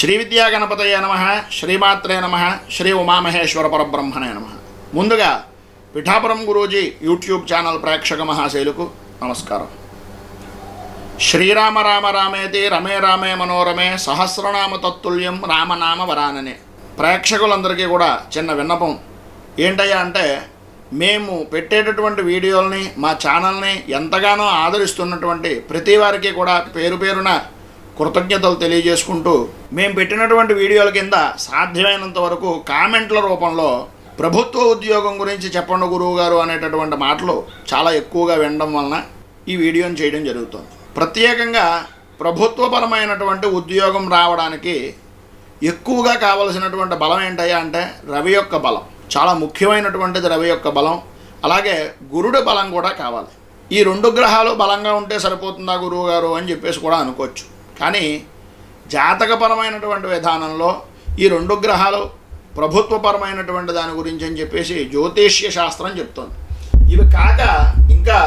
శ్రీ విద్యా గణపతయ నమ శ్రీమాత్రే నమ శ్రీ ఉమామహేశ్వర పరబ్రహ్మణే నమ. ముందుగా పిఠాపురం గురూజీ యూట్యూబ్ ఛానల్ ప్రేక్షక మహాశైలుకు నమస్కారం. శ్రీరామ రామ రామేతి రమే రామే మనోరమే సహస్రనామ తత్తుల్యం రామనామ వరాననే. ప్రేక్షకులందరికీ కూడా చిన్న విన్నపం. ఏంటయ్యా అంటే మేము పెట్టేటటువంటి వీడియోల్ని మా ఛానల్ని ఎంతగానో ఆదరిస్తున్నటువంటి ప్రతి వారికి కూడా పేరు పేరున కృతజ్ఞతలు తెలియజేసుకుంటూ మేము పెట్టినటువంటి వీడియోల కింద సాధ్యమైనంత వరకు కామెంట్ల రూపంలో ప్రభుత్వ ఉద్యోగం గురించి చెప్పండి గురువు గారు అనేటటువంటి మాటలు చాలా ఎక్కువగా వినడం వలన ఈ వీడియోని చేయడం జరుగుతుంది. ప్రత్యేకంగా ప్రభుత్వపరమైనటువంటి ఉద్యోగం రావడానికి ఎక్కువగా కావలసినటువంటి బలం ఏంటయ్యా అంటే రవి యొక్క బలం. చాలా ముఖ్యమైనటువంటిది రవి యొక్క బలం. అలాగే గురుడి బలం కూడా కావాలి. ఈ రెండు గ్రహాలు బలంగా ఉంటే సరిపోతుందా గురువు గారు అని చెప్పేసి కూడా అనుకోవచ్చు. కానీ జాతకపరమైనటువంటి విధానంలో ఈ రెండు గ్రహాలు ప్రభుత్వపరమైనటువంటి దాని గురించి అని చెప్పేసి జ్యోతిష్య శాస్త్రం చెప్తుంది. ఇవి కాక ఇంకా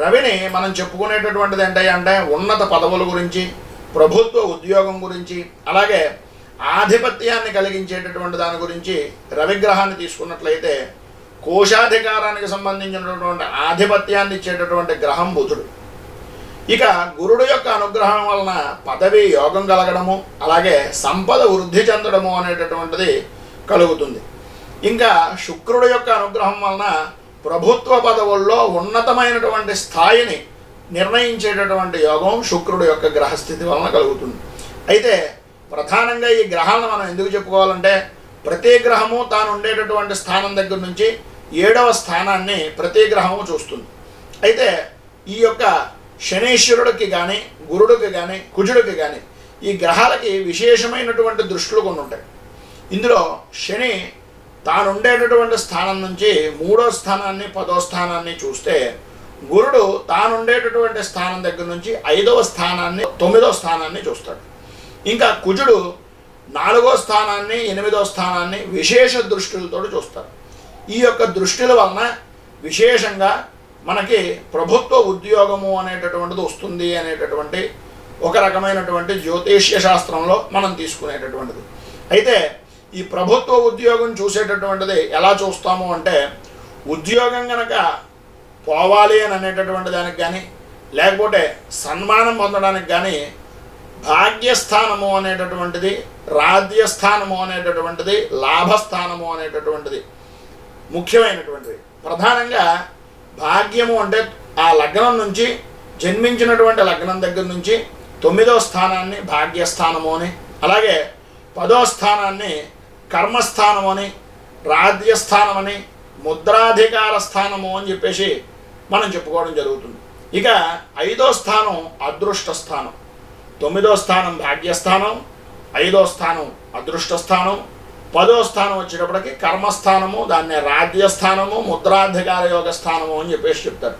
రవిని మనం చెప్పుకునేటటువంటిది ఏంటంటే ఉన్నత పదవుల గురించి ప్రభుత్వ ఉద్యోగం గురించి అలాగే ఆధిపత్యాన్ని కలిగించేటటువంటి దాని గురించి రవిగ్రహాన్ని తీసుకున్నట్లయితే కోశాధికారానికి సంబంధించినటువంటి ఆధిపత్యాన్ని ఇచ్చేటటువంటి గ్రహం బుధుడు. ఇక గురుడు యొక్క అనుగ్రహం వలన పదవి యోగం కలగడము అలాగే సంపద వృద్ధి చెందడము అనేటటువంటిది కలుగుతుంది. ఇంకా శుక్రుడు యొక్క అనుగ్రహం వలన ప్రభుత్వ పదవుల్లో ఉన్నతమైనటువంటి స్థాయిని నిర్ణయించేటటువంటి యోగం శుక్రుడు యొక్క గ్రహస్థితి వలన కలుగుతుంది. అయితే ప్రధానంగా ఈ గ్రహాలను మనం ఎందుకు చెప్పుకోవాలంటే ప్రతి గ్రహము తాను ఉండేటటువంటి స్థానం దగ్గర నుంచి ఏడవ స్థానాన్ని ప్రతి గ్రహము చూస్తుంది. అయితే ఈ యొక్క శనీశ్వరుడికి కానీ గురుడికి కానీ కుజుడికి కానీ ఈ గ్రహాలకి విశేషమైనటువంటి దృష్టిలు కొన్ని ఉంటాయి. ఇందులో శని తాను ఉండేటటువంటి స్థానం నుంచి మూడో స్థానాన్ని పదో స్థానాన్ని చూస్తే గురుడు తాను ఉండేటటువంటి స్థానం దగ్గర నుంచి ఐదవ స్థానాన్ని తొమ్మిదో స్థానాన్ని చూస్తాడు. ఇంకా కుజుడు నాలుగో స్థానాన్ని ఎనిమిదో స్థానాన్ని విశేష దృష్టిలతో చూస్తారు ఈ యొక్క దృష్టిల వలన విశేషంగా మనకి ప్రభుత్వ ఉద్యోగము అనేటటువంటిది వస్తుంది అనేటటువంటి ఒక రకమైనటువంటి జ్యోతిష్య శాస్త్రంలో మనం తీసుకునేటటువంటిది. అయితే ఈ ప్రభుత్వ ఉద్యోగం చూసేటటువంటిది ఎలా చూస్తాము అంటే ఉద్యోగం కనుక పోవాలి అని అనేటటువంటి దానికి కానీ లేకపోతే సన్మానం పొందడానికి కానీ భాగ్యస్థానము అనేటటువంటిది రాజ్యస్థానము అనేటటువంటిది లాభస్థానము అనేటటువంటిది ముఖ్యమైనటువంటిది. ప్రధానంగా భాగ్యము అంటే ఆ లగ్నం నుంచి జన్మించినటువంటి లగ్నం దగ్గర నుంచి తొమ్మిదో స్థానాన్ని భాగ్యస్థానము అని అలాగే పదో స్థానాన్ని కర్మస్థానము అని రాజ్యస్థానం అని ముద్రాధికార స్థానము అని చెప్పేసి మనం చెప్పుకోవడం జరుగుతుంది. ఇక ఐదో స్థానం అదృష్ట స్థానం. తొమ్మిదో స్థానం భాగ్యస్థానం ఐదో స్థానం అదృష్ట స్థానం పదో స్థానం వచ్చేటప్పటికి కర్మస్థానము దాన్ని రాజ్యస్థానము ముద్రాధికార యోగ స్థానము అని చెప్పేసి చెప్తారు.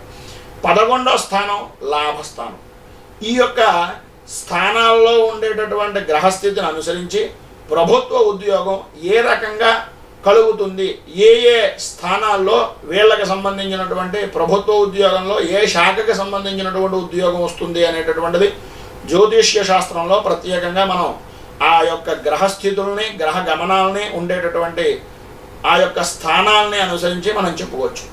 పదకొండో స్థానం లాభస్థానం. ఈ యొక్క స్థానాల్లో ఉండేటటువంటి గ్రహస్థితిని అనుసరించి ప్రభుత్వ ఉద్యోగం ఏ రకంగా కలుగుతుంది ఏ ఏ స్థానాల్లో వీళ్ళకి సంబంధించినటువంటి ప్రభుత్వ ఉద్యోగంలో ఏ శాఖకి సంబంధించినటువంటి ఉద్యోగం వస్తుంది అనేటటువంటిది జ్యోతిష్య శాస్త్రంలో ప్రత్యేకంగా మనం ఆ యొక్క గ్రహస్థితుల్ని గ్రహ గమనాలని ఉండేటటువంటి ఆ యొక్క స్థానాలని అనుసరించి మనం చెప్పుకోవచ్చు.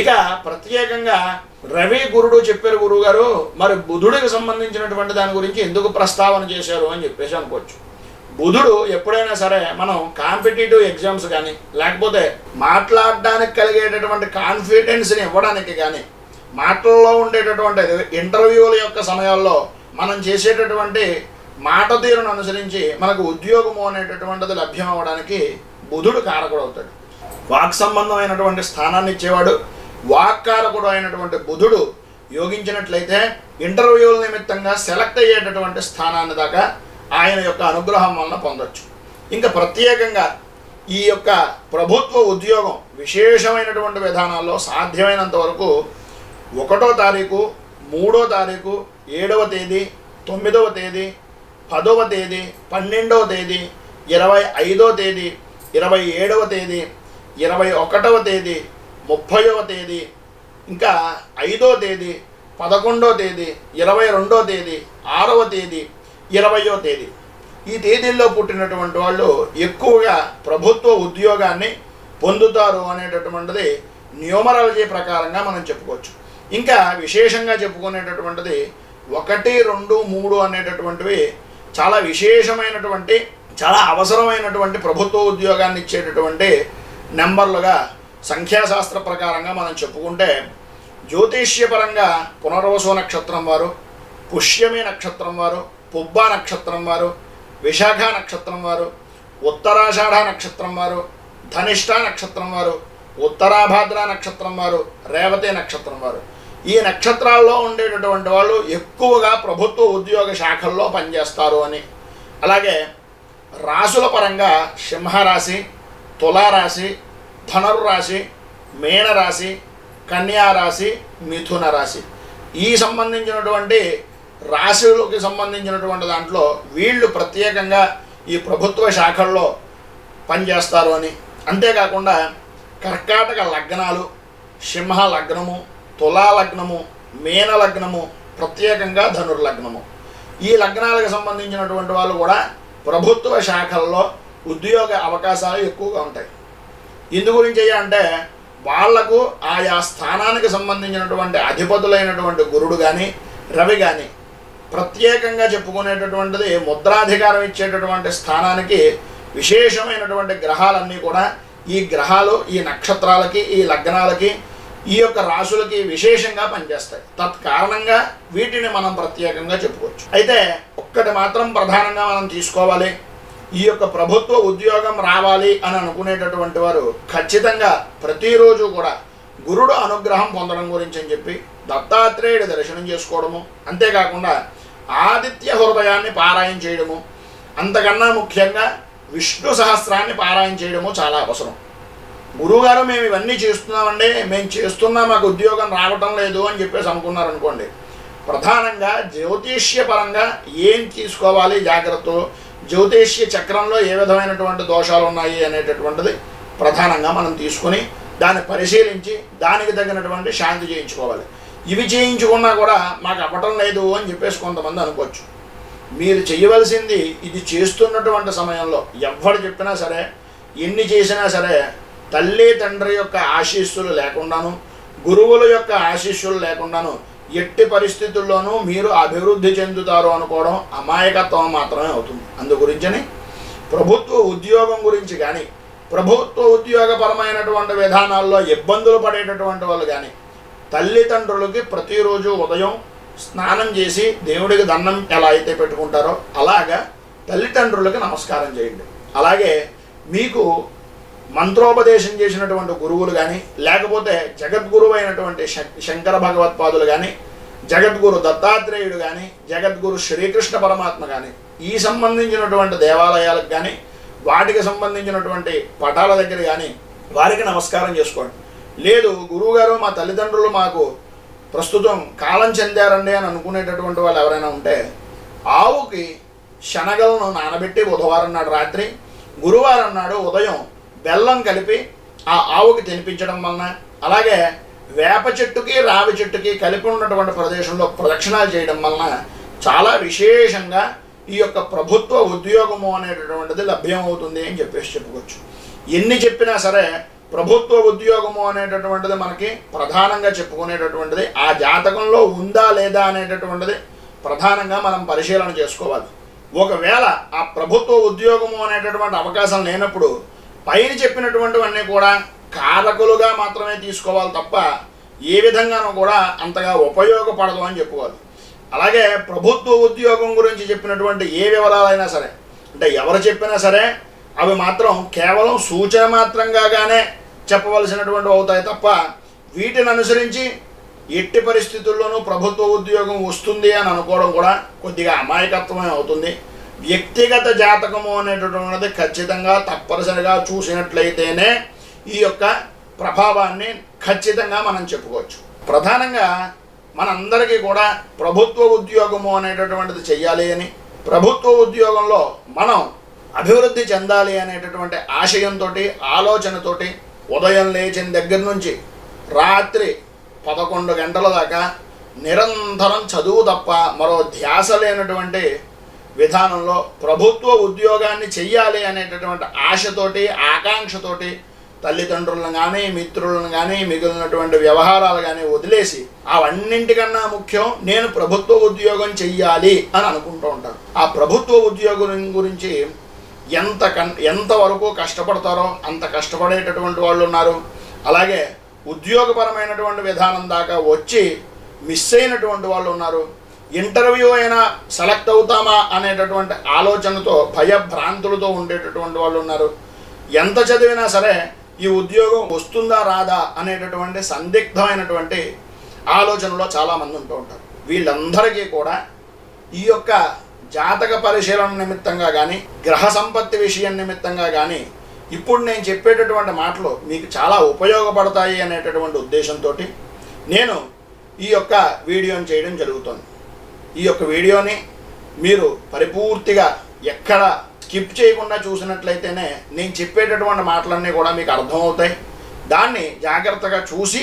ఇక ప్రత్యేకంగా రవి గురుడు చెప్పారు గురువు గారు మరి బుధుడికి సంబంధించినటువంటి దాని గురించి ఎందుకు ప్రస్తావన చేశారు అని చెప్పేసి అనుకోవచ్చు. బుధుడు ఎప్పుడైనా సరే మనం కాంపిటేటివ్ ఎగ్జామ్స్ కానీ లేకపోతే మాట్లాడడానికి కలిగేటటువంటి కాన్ఫిడెన్స్ని ఇవ్వడానికి కానీ మాటల్లో ఉండేటటువంటి ఇంటర్వ్యూల యొక్క సమయాల్లో మనం చేసేటటువంటి మాట తీరును అనుసరించి మనకు ఉద్యోగము అనేటటువంటిది లభ్యం అవ్వడానికి బుధుడు కారకుడు అవుతాడు వాక్ సంబంధమైనటువంటి స్థానాన్ని ఇచ్చేవాడు వాక్కారకుడు అయినటువంటి బుధుడు యోగించినట్లయితే ఇంటర్వ్యూల నిమిత్తంగా సెలెక్ట్ అయ్యేటటువంటి స్థానాన్ని దాకా ఆయన యొక్క అనుగ్రహం వలన పొందొచ్చు. ఇంకా ప్రత్యేకంగా ఈ యొక్క ప్రభుత్వ ఉద్యోగం విశేషమైనటువంటి విధానాల్లో సాధ్యమైనంత వరకు ఒకటో తారీఖు మూడో తారీఖు ఏడవ తేదీ తొమ్మిదవ తేదీ పదవ తేదీ పన్నెండవ తేదీ ఇరవై ఐదో తేదీ ఇరవై ఏడవ తేదీ ఇరవై ఒకటవ తేదీ ముప్పైవ తేదీ ఇంకా ఐదో తేదీ పదకొండో తేదీ ఇరవై రెండో తేదీ ఆరవ తేదీ ఇరవయో తేదీ. ఈ తేదీల్లో పుట్టినటువంటి వాళ్ళు ఎక్కువగా ప్రభుత్వ ఉద్యోగాన్ని పొందుతారు అనేటటువంటిది న్యూమరాలజీ ప్రకారంగా మనం చెప్పుకోవచ్చు. ఇంకా విశేషంగా చెప్పుకునేటటువంటిది ఒకటి రెండు మూడు అనేటటువంటివి చాలా విశేషమైనటువంటి చాలా అవసరమైనటువంటి ప్రభుత్వ ఉద్యోగాన్ని ఇచ్చేటటువంటి నెంబర్లుగా సంఖ్యాశాస్త్ర ప్రకారంగా మనం చెప్పుకుంటే జ్యోతిష్యపరంగా పునర్వసు నక్షత్రం వారు పుష్యమి నక్షత్రం వారు పుబ్బ నక్షత్రం వారు విశాఖ నక్షత్రం వారు ఉత్తరాషాఢ నక్షత్రం వారు ధనిష్ట నక్షత్రం వారు ఉత్తరాభాద్ర నక్షత్రం వారు రేవతి నక్షత్రం వారు. ఈ నక్షత్రాల్లో ఉండేటటువంటి వాళ్ళు ఎక్కువగా ప్రభుత్వ ఉద్యోగ శాఖల్లో పనిచేస్తారు అని. అలాగే రాసుల పరంగా సింహరాశి తులారాశి ధనుర్రాశి మీనరాశి కన్యారాశి మిథున రాశి. ఈ సంబంధించినటువంటి రాశులకి సంబంధించినటువంటి దాంట్లో వీళ్ళు ప్రత్యేకంగా ఈ ప్రభుత్వ శాఖల్లో పనిచేస్తారు అని. అంతేకాకుండా కర్కాటక లగ్నాలు సింహ లగ్నము తులాలగ్నము లగ్నము లగ్నము ప్రత్యేకంగా ధనుర్లగ్నము. ఈ లగ్నాలకు సంబంధించినటువంటి వాళ్ళు కూడా ప్రభుత్వ శాఖల్లో ఉద్యోగ అవకాశాలు ఎక్కువగా ఉంటాయి. ఇందు గురించి అంటే వాళ్ళకు ఆయా స్థానానికి సంబంధించినటువంటి అధిపతులైనటువంటి గురుడు కానీ రవి కానీ ప్రత్యేకంగా చెప్పుకునేటటువంటిది ముద్రాధికారం ఇచ్చేటటువంటి స్థానానికి విశేషమైనటువంటి గ్రహాలన్నీ కూడా ఈ గ్రహాలు ఈ నక్షత్రాలకి ఈ లగ్నాలకి ఈ యొక్క రాశులకి విశేషంగా పనిచేస్తాయి. తత్కారణంగా వీటిని మనం ప్రత్యేకంగా చెప్పుకోవచ్చు. అయితే ఒక్కటి మాత్రం ప్రధానంగా మనం తీసుకోవాలి. ఈ యొక్క ప్రభుత్వ ఉద్యోగం రావాలి అని అనుకునేటటువంటి వారు ఖచ్చితంగా ప్రతిరోజు కూడా గురుడు అనుగ్రహం పొందడం గురించి అని చెప్పి దత్తాత్రేయుడి దర్శనం చేసుకోవడము అంతేకాకుండా ఆదిత్య హృదయాన్ని పారాయణ చేయడము అంతకన్నా ముఖ్యంగా విష్ణు సహస్రాన్ని పారాయణ చేయడము చాలా అవసరం. గురువుగారు మేము ఇవన్నీ చేస్తున్నామండి. మేము చేస్తున్నా మాకు ఉద్యోగం రావటం లేదు అని చెప్పేసి అనుకున్నారు అనుకోండి ప్రధానంగా జ్యోతిష్యపరంగా ఏం తీసుకోవాలి జాగ్రత్త జ్యోతిష్య చక్రంలో ఏ విధమైనటువంటి దోషాలు ఉన్నాయి అనేటటువంటిది ప్రధానంగా మనం తీసుకుని దాన్ని పరిశీలించి దానికి తగినటువంటి శాంతి చేయించుకోవాలి. ఇవి చేయించుకున్నా కూడా మాకు అవ్వటం లేదు అని చెప్పేసి కొంతమంది అనుకోవచ్చు. మీరు చేయవలసింది ఇది చేస్తున్నటువంటి సమయంలో. ఎవ్వరు చెప్పినా సరే ఎన్ని చేసినా సరే తల్లి తండ్రి యొక్క ఆశీస్సులు లేకుండాను గురువుల యొక్క ఆశీస్సులు లేకుండాను ఎట్టి పరిస్థితుల్లోనూ మీరు అభివృద్ధి చెందుతారు అనుకోవడం అమాయకత్వం మాత్రమే అవుతుంది. అందు గురించని ప్రభుత్వ ఉద్యోగం గురించి కానీ ప్రభుత్వ ఉద్యోగపరమైనటువంటి విధానాల్లో ఇబ్బందులు పడేటటువంటి వాళ్ళు కానీ తల్లిదండ్రులకి ప్రతిరోజు ఉదయం స్నానం చేసి దేవుడికి దండం ఎలా అయితే పెట్టుకుంటారో అలాగా తల్లిదండ్రులకి నమస్కారం చేయండి. అలాగే మీకు మంత్రోపదేశం చేసినటువంటి గురువులు కానీ లేకపోతే జగద్గురువు అయినటువంటి శం- శంకర భగవత్పాదులు కానీ జగద్గురు దత్తాత్రేయుడు కానీ జగద్గురు శ్రీకృష్ణ పరమాత్మ కానీ ఈ సంబంధించినటువంటి దేవాలయాలకు కానీ వాటికి సంబంధించినటువంటి పటాల దగ్గర కానీ వారికి నమస్కారం చేసుకోండి. లేదు గురువుగారు మా తల్లిదండ్రులు మాకు ప్రస్తుతం కాలం చెందారండి అని అనుకునేటటువంటి వాళ్ళు ఎవరైనా ఉంటే ఆవుకి శనగలను నానబెట్టి బుధవారం నాడు రాత్రి గురువారం నాడు ఉదయం బెల్లం కలిపి ఆ ఆవుకి తినిపించడం వలన అలాగే వేప చెట్టుకి రావి చెట్టుకి కలిపి ఉన్నటువంటి ప్రదేశంలో ప్రదక్షిణాలు చేయడం వలన చాలా విశేషంగా ఈ యొక్క ప్రభుత్వ ఉద్యోగము అనేటటువంటిది లభ్యమవుతుంది అని చెప్పేసి చెప్పుకోవచ్చు. ఎన్ని చెప్పినా సరే ప్రభుత్వ ఉద్యోగము అనేటటువంటిది మనకి ప్రధానంగా చెప్పుకునేటటువంటిది ఆ జాతకంలో ఉందా లేదా అనేటటువంటిది ప్రధానంగా మనం పరిశీలన చేసుకోవాలి. ఒకవేళ ఆ ప్రభుత్వ ఉద్యోగము అనేటటువంటి అవకాశం లేనప్పుడు పైన చెప్పినటువంటివన్నీ కూడా కారకులుగా మాత్రమే తీసుకోవాలి తప్ప ఏ విధంగానూ కూడా అంతగా ఉపయోగపడదు అని చెప్పుకోవాలి. అలాగే ప్రభుత్వ ఉద్యోగం గురించి చెప్పినటువంటి ఏ వివరాలైనా సరే అంటే ఎవరు చెప్పినా సరే అవి మాత్రం కేవలం సూచన మాత్రంగానే చెప్పవలసినటువంటి అవుతాయి తప్ప వీటిని అనుసరించి ఎట్టి పరిస్థితుల్లోనూ ప్రభుత్వ ఉద్యోగం వస్తుంది అని అనుకోవడం కూడా కొద్దిగా అమాయకత్వమే అవుతుంది. వ్యక్తిగత జాతకము అనేటటువంటిది ఖచ్చితంగా తప్పనిసరిగా చూసినట్లయితేనే ఈ యొక్క ప్రభావాన్ని ఖచ్చితంగా మనం చెప్పుకోవచ్చు. ప్రధానంగా మనందరికీ కూడా ప్రభుత్వ ఉద్యోగము అనేటటువంటిది చెయ్యాలి అని ప్రభుత్వ ఉద్యోగంలో మనం అభివృద్ధి చెందాలి అనేటటువంటి ఆశయంతో ఆలోచనతోటి ఉదయం లేచిన దగ్గర నుంచి రాత్రి పదకొండు గంటల దాకా నిరంతరం చదువు తప్ప మరో ధ్యాస లేనటువంటి విధానంలో ప్రభుత్వ ఉద్యోగాన్ని చెయ్యాలి అనేటటువంటి ఆశతోటి ఆకాంక్షతోటి తల్లిదండ్రులను కానీ మిత్రులను కానీ మిగిలినటువంటి వ్యవహారాలు కానీ వదిలేసి అవన్నింటికన్నా ముఖ్యం నేను ప్రభుత్వ ఉద్యోగం చెయ్యాలి అని అనుకుంటూ ఉంటారు. ఆ ప్రభుత్వ ఉద్యోగం గురించి ఎంత కన్ ఎంతవరకు కష్టపడతారో అంత కష్టపడేటటువంటి వాళ్ళు ఉన్నారు. అలాగే ఉద్యోగపరమైనటువంటి విధానం దాకా వచ్చి మిస్ అయినటువంటి వాళ్ళు ఉన్నారు. ఇంటర్వ్యూ అయినా సెలెక్ట్ అవుతామా అనేటటువంటి ఆలోచనతో భయభ్రాంతులతో ఉండేటటువంటి వాళ్ళు ఉన్నారు. ఎంత చదివినా సరే ఈ ఉద్యోగం వస్తుందా రాదా అనేటటువంటి సందిగ్ధమైనటువంటి ఆలోచనలో చాలామంది ఉంటూ ఉంటారు. వీళ్ళందరికీ కూడా ఈ యొక్క జాతక పరిశీలన నిమిత్తంగా కానీ గ్రహ సంపత్తి విషయం నిమిత్తంగా కానీ ఇప్పుడు నేను చెప్పేటటువంటి మాటలు మీకు చాలా ఉపయోగపడతాయి అనేటటువంటి ఉద్దేశంతో నేను ఈ యొక్క వీడియోని చేయడం జరుగుతుంది. ఈ యొక్క వీడియోని మీరు పరిపూర్తిగా ఎక్కడ స్కిప్ చేయకుండా చూసినట్లయితేనే నేను చెప్పేటటువంటి మాటలన్నీ కూడా మీకు అర్థమవుతాయి. దాన్ని జాగ్రత్తగా చూసి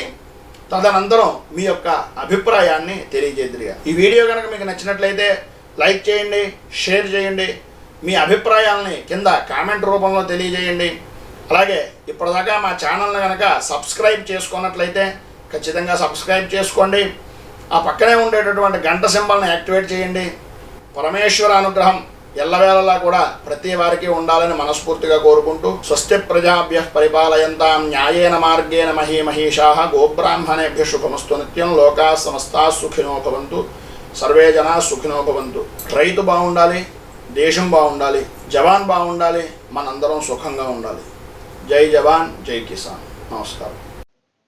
తదనంతరం మీ యొక్క అభిప్రాయాన్ని తెలియజేద్దరుగా. ఈ వీడియో కనుక మీకు నచ్చినట్లయితే లైక్ చేయండి షేర్ చేయండి మీ అభిప్రాయాలని కింద కామెంట్ రూపంలో తెలియజేయండి. అలాగే ఇప్పటిదాకా మా ఛానల్ని కనుక సబ్స్క్రైబ్ చేసుకున్నట్లయితే ఖచ్చితంగా సబ్స్క్రైబ్ చేసుకోండి. ఆ పక్కనే ఉండేటటువంటి గంట సింబల్ని యాక్టివేట్ చేయండి. పరమేశ్వర అనుగ్రహం ఎల్లవేళలా కూడా ప్రతి వారికి ఉండాలని మనస్ఫూర్తిగా కోరుకుంటూ స్వస్తి ప్రజాభ్య పరిపాలయంతాం న్యాయేన మార్గేణ మహీ మహిషా గోబ్రాహ్మణేభ్య శుభమస్తు నిత్యం లోకా సమస్తా సుఖినో భవంతు. సర్వే జనా సుఖినో భవంతు. రైతు బాగుండాలి దేశం బాగుండాలి జవాన్ బాగుండాలి మనందరం సుఖంగా ఉండాలి. జై జవాన్ జై కిసాన్. నమస్కారం.